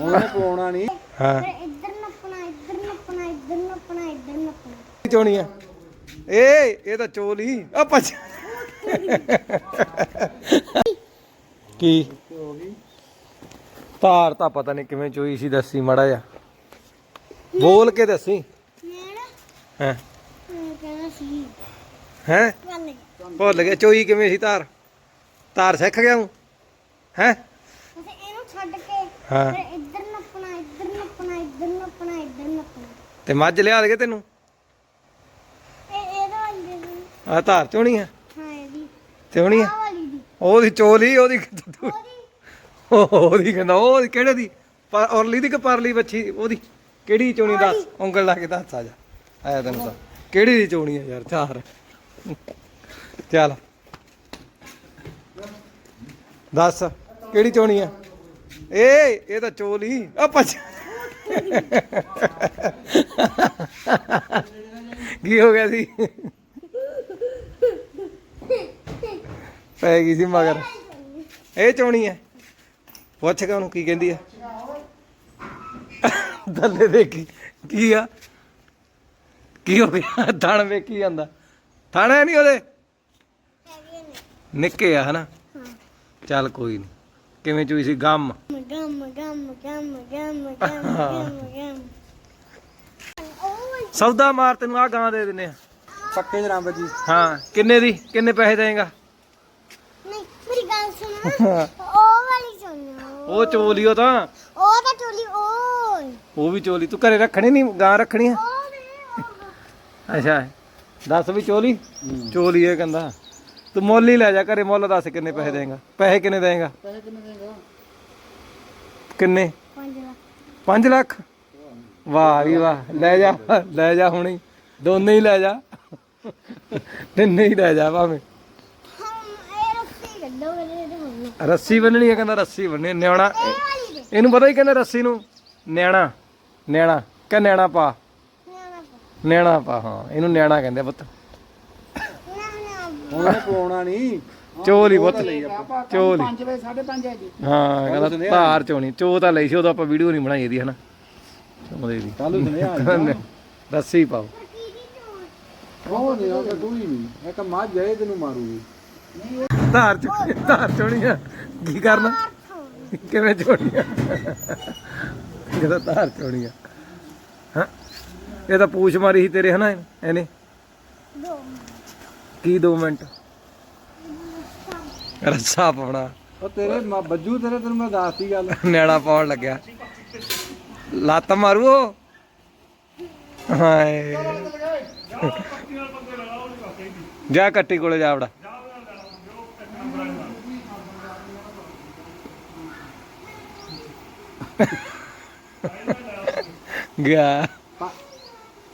ਉਹਨੇ ਪਾਉਣਾ ਨਹੀਂ ਹਾਂ। ਇੱਧਰ ਨੱਪਣਾ ਇੱਧਰ ਨੱਪਣਾ ਇੱਧਰ ਨੱਪਣਾ ਇੱਧਰ ਨੱਪਣਾ। ਚੋਣੀ ਆ? ਏ ਇਹ ਤਾਂ ਚੋਲ। ਹੀ ਆ ਪਛ ਕੀ? ਹੋ ਗਈ ਤਾਰ ਤਾਂ ਪਤਾ ਨਹੀਂ ਕਿਵੇਂ ਚੋਈ ਸੀ ਦੱਸੀ ਮੜਾ ਜਾ ਬੋਲ ਕੇ ਦੱਸੀ। ਹਾਂ? ਹੈ? ਭੁੱਲ ਗਿਆ। ਚੋਈ ਕਿਵੇਂ ਸੀ ਤਾਰ ਤਾਰ ਸਿੱਖ ਗਿਆ ਹੂੰ? ਹੈ? ਅਸੀਂ ਇਹਨੂੰ ਛੱਡ ਕੇ ਹਾਂ ਫਿਰ ਇੱਧਰ ਨੱਪਣਾ ਇੱਧਰ ਨੱਪਣਾ ਇੱਧਰ ਨੱਪਣਾ ਇੱਧਰ ਨੱਪਣਾ ਤੇ ਮੱਝ ਲਿਆ ਦੇ ਤੈਨੂੰ। ਆ ਧਾਰ ਚੋਣੀ ਆ? ਹਾਂ ਇਹਦੀ ਚੋਣੀ ਆ? ਉਹਦੀ ਚੋਲੀ ਉਹਦੀ ਉਹਦੀ। ਕਹਿੰਦਾ ਉਹ ਕਿਹੜੇ ਦੀ? ਪਰ ਔਰਲੀ ਦੀ ਕਿ ਪਰਲੀ ਬੱਚੀ ਉਹਦੀ। ਕਿਹੜੀ ਚੋਣੀ ਦੱਸ? ਉਂਗਲ ਲਾ ਕੇ ਦੱਸ ਆ ਜਾ। ਆਇਆ ਤੈਨੂੰ ਤਾਂ ਕਿਹੜੀ ਦੀ ਚੋਣੀ ਆ ਯਾਰ ਚਾਰ ਚੱਲ। ਦੱਸ ਕਿਹੜੀ ਚੋਣੀ ਆ? ਏ ਇਹ ਤਾਂ ਚੋਲੀ। ਆ ਪਛ ਕੀ ਹੋ ਗਿਆ ਸੀ? ਪੈ ਗਈ ਸੀ ਮਗਰ। ਇਹ ਚੋਣੀ ਹੈ। ਪੁੱਛ ਕੇ ਉਹਨੂੰ ਕੀ ਕਹਿੰਦੀ ਹੈ। ਦੱਲੇ ਦੇਖੀ। ਕੀ ਆ? ਕੀ ਹੋ ਗਿਆ? ਥਣ ਵੇਖੀ ਜਾਂਦਾ ਥਣ ਹੈ ਨਹੀਂ ਉਹਦੇ? ਨਿੱਕੇ ਆ, ਹਨਾ? ਚੱਲ ਕੋਈ ਨਹੀਂ ਕਿਵੇਂ ਚੋਈ ਸੀ? ਗਮ ਗਮ ਗਮ ਗਮ ਗਮ ਗਮ ਗਮ। ਸੌਦਾ ਮਾਰ ਤੈਨੂੰ ਆ ਗਾਂ ਦੇ ਦਿੰਨੇ ਆ। ਪੱਕੇ ਜਨਾਬ ਜੀ। ਹਾਂ ਕਿੰਨੇ ਦੀ ਕਿੰਨੇ ਪੈਸੇ ਦੇਂਗਾ ਨਹੀਂ ਮੇਰੀ ਗੱਲ ਸੁਣ ਉਹ ਵਾਲੀ ਸੁਣ ਉਹ ਚੋਲੀ ਉਹ ਤਾਂ। ਉਹ ਤਾਂ ਟੋਲੀ ਉਹ ਉਹ ਵੀ ਚੋਲੀ ਤੂੰ ਘਰੇ ਰੱਖਣੀ ਨਹੀਂ ਗਾਂ ਰੱਖਣੀ ਆ? ਉਹ ਵੇ ਉਹ। ਅੱਛਾ ਦੱਸ ਵੀ ਚੋਲੀ? ਚੋਲੀ ਇਹ ਕਹਿੰਦਾ। ਤੂੰ ਮੁੱਲ ਹੀ ਲੈ ਜਾ ਘਰੇ ਮੁੱਲ ਦੱਸ ਕਿੰਨੇ ਪੈਸੇ ਦੇਂਗਾ ਪੈਸੇ ਕਿੰਨੇ ਦੇਂਗਾ ਪੈਸੇ ਕਿੰਨੇ ਦੇਗਾ ਕਿੰਨੇ? ਪੰਜ ਲੱਖ। 5 ਲੱਖ? ਵਾਹ ਵੀ ਵਾਹ ਲੈ ਜਾ ਲੈ ਜਾ ਹੁਣੀ ਦੋਨੇ ਹੀ ਲੈ ਜਾ। ਤਿੰਨੇ ਹੀ ਲੈ ਜਾ ਭਾਵੇਂ। ਰੱਸੀ ਹੁਣ ਬੰਨਣੀ ਹੈ ਕਹਿੰਦਾ ਰੱਸੀ ਬੰਨਣੀ ਨਿਆਣਾ ਇਹਨੂੰ ਪਤਾ ਹੀ ਕਹਿੰਦਾ ਰੱਸੀ ਨੂੰ ਨਿਆਣਾ ਨਿਆਣਾ ਕਿ ਨਿਆਣਾ ਪਾ। ਨਿਆਣਾ ਪਾ ਹਾਂ ਇਹਨੂੰ ਨਿਆਣਾ ਕਹਿੰਦੇ ਆ ਪੁੱਤ। ਉਹਨੇ ਪਾਉਣਾ ਨਹੀਂ ਚੋਲ ਹੀ ਪੁੱਤ। ਚੋਲ ਹੀ। 5 ਵਜੇ 5:30 ਹੈ ਜੀ। ਹਾਂ ਕਹਿੰਦਾ ਧਾਰ ਚੋਣੀ ਚੋ ਤਾਂ ਲਈ ਸੀ ਉਦੋਂ ਆਪਾਂ ਵੀਡੀਓ ਨਹੀਂ ਬਣਾਈ ਇਹਦੀ ਹਨਾ। ਚੋਦੇ ਦੀ ਕੱਲ ਨੂੰ ਸੁਨੇਹਾ ਰੱਸੀ ਪਾਓ। ਉਹ ਨਹੀਂ ਉਹ ਡੂਈ ਨਹੀਂ। ਇੱਕ ਮੱਝ ਹੈ ਤੈਨੂੰ ਮਾਰੂਗੀ। ਧਾਰ ਚੋਣੀ ਧਾਰ ਚੋਣੀ ਆ ਕੀ ਕਰਨਾ? ਕਿਵੇਂ ਚੋਣੀ ਆ ਕਹਿੰਦਾ ਧਾਰ ਚੋਣੀ ਆ ਹਾਂ। ਇਹ ਤਾਂ ਪੂਛ ਮਾਰੀ ਸੀ ਤੇਰੇ ਹਨਾ? ਇਹਨੇ? ਕੀ 2 ਮਿੰਟ? ਰੱਸਾ ਪਾਉਣਾ। ਉਹ ਤੇਰੇ ਮ- ਬੱਜੂ ਤੇਰੇ ਤੈਨੂੰ ਮੈਂ ਦੱਸਤੀ ਗੱਲ। ਨਿਆਣਾ ਪਾਉਣ ਲੱਗਿਆ। ਲੱਤ ਮਾਰੂ ਉਹ ਹਾਏ। ਜਾ ਕੱਟੀ ਕੋਲੇ ਜਾ ਵੜਾ ਗਿਆ।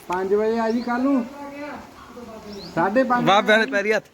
5 ਵਜੇ ਆ ਜੀ ਕੱਲ ਨੂੰ। 5:30 ਬਾਬਿਆਂ ਦੇ ਪੈਰੀ ਹੱਥ।